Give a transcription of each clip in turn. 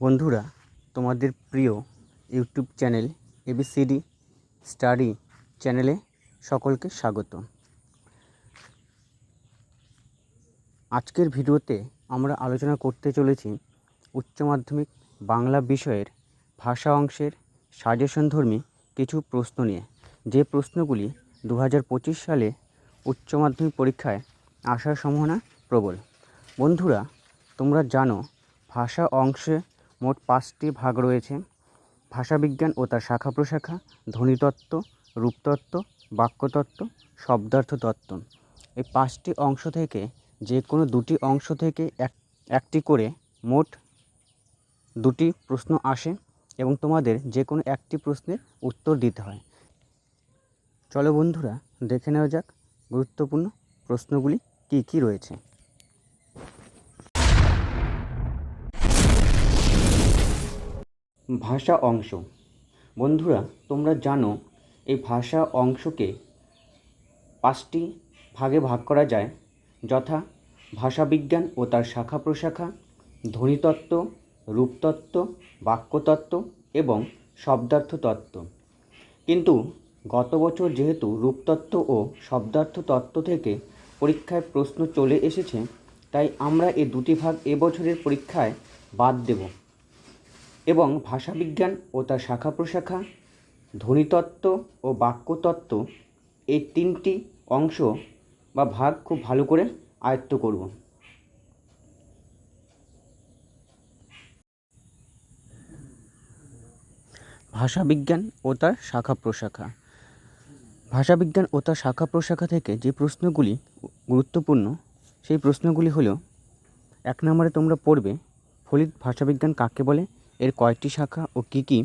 বন্ধুরা, তোমাদের প্রিয় ইউটিউব চ্যানেল এবিসিডি স্টাডি চ্যানেলে সকলকে স্বাগত। আজকের ভিডিওতে আমরা আলোচনা করতে চলেছি উচ্চ মাধ্যমিক বাংলা বিষয়ের ভাষা অংশের সাজেশনধর্মী কিছু প্রশ্ন নিয়ে। যে প্রশ্নগুলি দু হাজার পঁচিশ সালে উচ্চ মাধ্যমিক পরীক্ষায় আসার সম্ভাবনা প্রবল। বন্ধুরা, তোমরা জানো ভাষা অংশে মোট পাঁচটি ভাগ রয়েছে। ভাষাবিজ্ঞান ও তার শাখা প্রশাখা, ধ্বনিতত্ত্ব, রূপতত্ত্ব, বাক্যতত্ত্ব শব্দার্থ তত্ত্ব এই পাঁচটি অংশ থেকে যে কোনো দুটি অংশ থেকে এক, একটি করে মোট দুটি প্রশ্ন আসে এবং তোমাদের যে কোনো একটি প্রশ্নের উত্তর দিতে হয়। চলো বন্ধুরা, দেখে নেওয়া যাক গুরুত্বপূর্ণ প্রশ্নগুলি কী কী রয়েছে। ভাষা অংশ। বন্ধুরা, তোমরা জানো এই ভাষা অংশকে পাঁচটি ভাগে ভাগ করা যায়, যথা ভাষাবিজ্ঞান ও তার শাখা প্রশাখা, ধ্বনিতত্ত্ব, রূপতত্ত্ব, বাক্যতত্ত্ব এবং শব্দার্থ তত্ত্ব কিন্তু গত বছর যেহেতু রূপতত্ত্ব ও শব্দার্থ তত্ত্ব থেকে পরীক্ষায় প্রশ্ন চলে এসেছে, তাই আমরা এই দুটি ভাগ এবছরের পরীক্ষায় বাদ দেব। এবং ভাষাবিজ্ঞান ও তার শাখা প্রশাখা, ধ্বনিতত্ত্ব ও বাক্যতত্ত্ব এই তিনটি অংশ বা ভাগ খুব ভালো করে আয়ত্ত করব। ভাষাবিজ্ঞান ও তার শাখা প্রশাখা। ভাষাবিজ্ঞান ও তার শাখা প্রশাখা থেকে যে প্রশ্নগুলি গুরুত্বপূর্ণ, সেই প্রশ্নগুলি হলো, এক নম্বরে তোমরা পড়বে, ফলিত ভাষাবিজ্ঞান কাকে বলে? এর কয়টি শাখা ও কী কী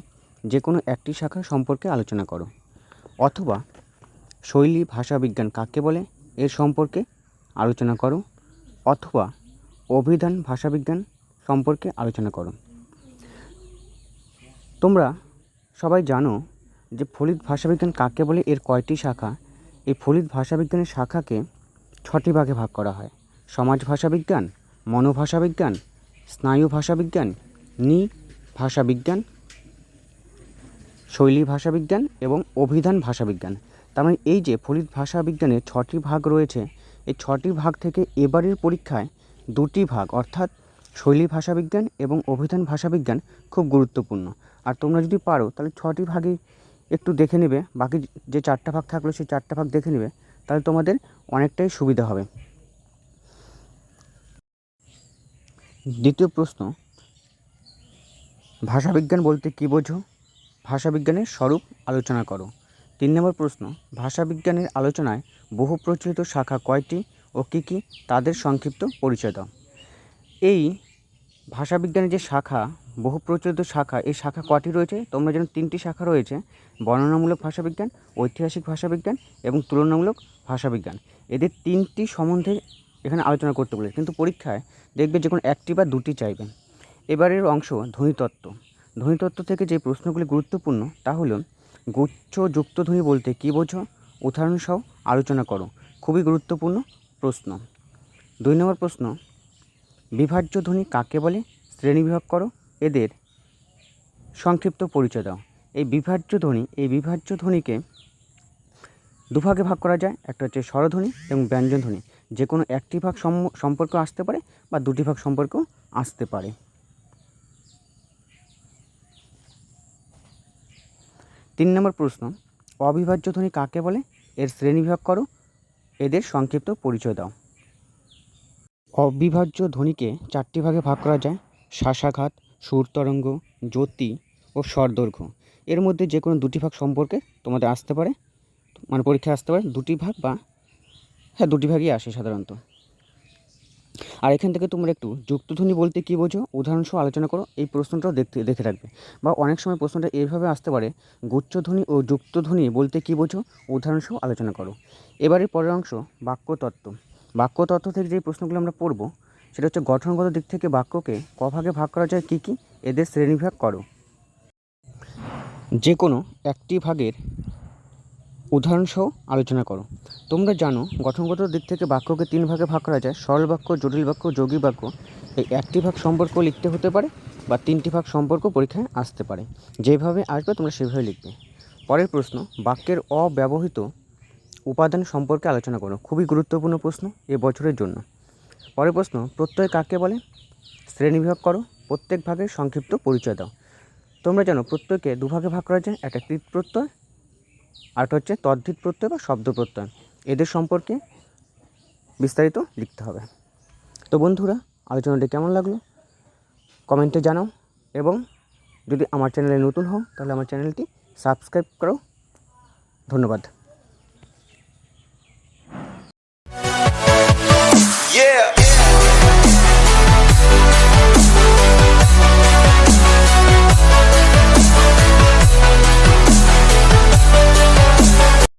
যে কোনো একটি শাখা সম্পর্কে আলোচনা করো। অথবা শৈলী ভাষাবিজ্ঞান কাকে বলে এর সম্পর্কে আলোচনা করো। অথবা অভিধান ভাষাবিজ্ঞান সম্পর্কে আলোচনা করো। তোমরা সবাই জানো যে ফলিত ভাষাবিজ্ঞান কাকে বলে, এর কয়টি শাখা? এই ফলিত ভাষাবিজ্ঞানের শাখাকে ছটি ভাগে ভাগ করা হয়। সমাজ ভাষাবিজ্ঞান মনোভাষাবিজ্ঞান স্নায়ু ভাষাবিজ্ঞান নি ভাষাবিজ্ঞান, শৈলী ভাষাবিজ্ঞান এবং অভিধান ভাষাবিজ্ঞান। তার মানে এই যে ফলিত ভাষাবিজ্ঞানের ছটি ভাগ রয়েছে, এই ছটি ভাগ থেকে এবারের পরীক্ষায় দুটি ভাগ, অর্থাৎ শৈলী ভাষাবিজ্ঞান এবং অভিধান ভাষাবিজ্ঞান খুব গুরুত্বপূর্ণ। আর তোমরা যদি পারো, তাহলে ছটি ভাগই একটু দেখে নেবে, বাকি যে চারটা ভাগ থাকল সেই চারটা ভাগ দেখে নেবে, তাহলে তোমাদের অনেকটাই সুবিধা হবে। দ্বিতীয় প্রশ্ন ভাষাবিজ্ঞান বলতে কী বোঝো? ভাষাবিজ্ঞানের স্বরূপ আলোচনা করো। তিন নম্বর প্রশ্ন, ভাষাবিজ্ঞানের আলোচনায় বহু প্রচলিত শাখা কয়টি ও কী কী তাদের সংক্ষিপ্ত পরিচয় দাও। এই ভাষাবিজ্ঞানের যে শাখা, বহু প্রচলিত শাখা, এই শাখা কটি রয়েছে? তোমরা যেন তিনটি শাখা রয়েছে, বর্ণনামূলক ভাষাবিজ্ঞান, ঐতিহাসিক ভাষাবিজ্ঞান এবং তুলনামূলক ভাষাবিজ্ঞান। এদের তিনটি সম্বন্ধে এখানে আলোচনা করতে বলেছে। কিন্তু পরীক্ষায় দেখবে যে কোনো একটি বা দুটি চাইবে। এবারের অংশ ধ্বনিতত্ত্ব। ধ্বনিতত্ত্ব থেকে যে প্রশ্নগুলি গুরুত্বপূর্ণ, তা হল, গুচ্ছ যুক্ত ধ্বনি বলতে কী বোঝো? উদাহরণসহ আলোচনা করো। খুবই গুরুত্বপূর্ণ প্রশ্ন। দুই নম্বর প্রশ্ন, বিভাজ্য ধ্বনি কাকে বলে? শ্রেণীবিভাগ করো। এদের সংক্ষিপ্ত পরিচয় দাও। এই বিভাজ্য ধ্বনি, এই বিভাজ্য ধ্বনিকে দুভাগে ভাগ করা যায়। একটা হচ্ছে স্বরধ্বনি এবং ব্যঞ্জন ধ্বনি যে কোনো একটি ভাগ সম- সম্পর্ক আসতে পারে বা দুটি ভাগ সম্পর্ক আসতে পারে। তিন নম্বর প্রশ্ন, অবিভাজ্য ধ্বনি কাকে বলে? এর শ্রেণীবিভাগ করো, এদের সংক্ষিপ্ত পরিচয় দাও। অবিভাজ্য ধ্বনিকে চারটি ভাগে ভাগ করা যায় শ্বাসাঘাত সুরতরঙ্গ, জ্যোতি ও স্বরদৈর্ঘ্য। এর মধ্যে যে কোনো দুটি ভাগ সম্পর্কে তোমাদের আসতে পারে মানে পরীক্ষায় আসতে পারে, দুটি ভাগ বা হ্যাঁ দুটি ভাগই আসে সাধারণত। আর এখান থেকে তোমরা একটু যুক্তধ্বনি বলতে কী বোঝো? উদাহরণসহ আলোচনা করো, এই প্রশ্নটাও দেখতে, দেখে রাখবে। বা অনেক সময় প্রশ্নটা এইভাবে আসতে পারে, গুচ্ছধ্বনি ও যুক্তধ্বনি বলতে কী বোঝো? উদাহরণসহ আলোচনা করো। এবারে পরের অংশ, বাক্যতত্ত্ব। বাক্যতত্ত্ব থেকে যে প্রশ্নগুলো আমরা পড়ব, সেটা হচ্ছে গঠনগত দিক থেকে বাক্যকে ক ভাগে ভাগ করা যায় কী কী? এদের শ্রেণীবিভাগ করো। যে কোনো একটি ভাগের উদাহরণসহ আলোচনা করো। তোমরা জানো, গঠনগত দিক থেকে বাক্যকে তিন ভাগে ভাগ করা যায়। সরল বাক্য, জটিল বাক্য, যৌগিক বাক্য। এই একটি ভাগ সম্পর্ক লিখতে হতে পারে বা তিনটি ভাগ সম্পর্ক পরীক্ষায় আসতে পারে। যেভাবে আসবে তোমরা সেভাবে লিখবে। পরের প্রশ্ন, বাক্যের অব্যবহৃত উপাদান সম্পর্কে আলোচনা করো। খুবই গুরুত্বপূর্ণ প্রশ্ন এ বছরের জন্য। পরের প্রশ্ন, প্রত্যয় কাকে বলে? শ্রেণীবিভাগ করো। প্রত্যেক ভাগের সংক্ষিপ্ত পরিচয় দাও। তোমরা জানো, প্রত্যয়কে দুভাগে ভাগ করা যায়। একটা কৃত প্রত্যয় আর হচ্ছে তদ্ধিত প্রত্যয় বা শব্দ প্রত্যয়। এদের সম্পর্কে বিস্তারিত লিখতে হবে। তো বন্ধুরা, আলোচনাটি কেমন লাগল? কমেন্টে জানাও এবং যদি আমার চ্যানেলে নতুন হও, তাহলে আমার চ্যানেলটি সাবস্ক্রাইব করো। ধন্যবাদ। Yeah!